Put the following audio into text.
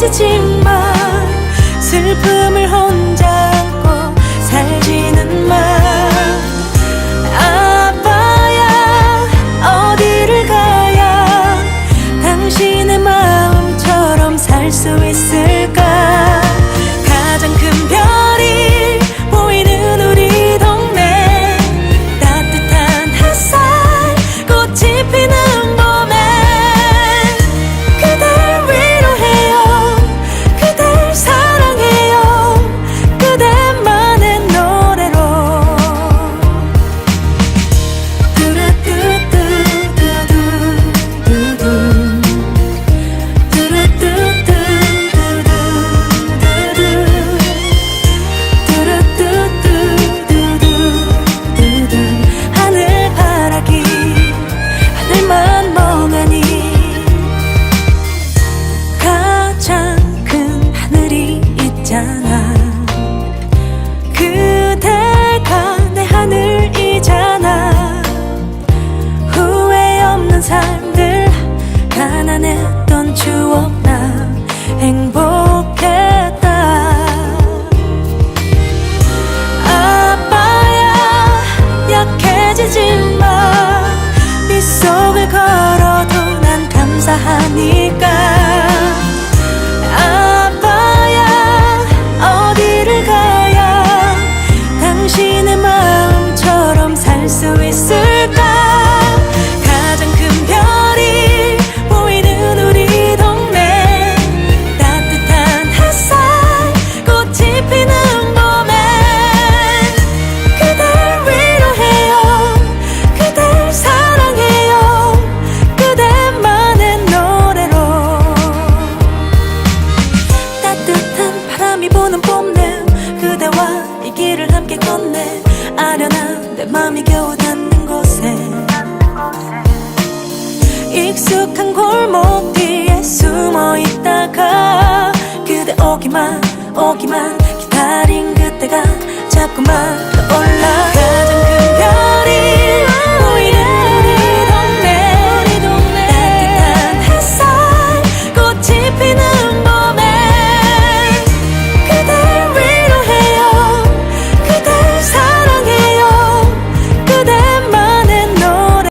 가지지만 슬픔을 혼자 깨지지만 빗속을 걸어 다가 그대 오기만 오기만 기다린 그때가 자꾸만 올라가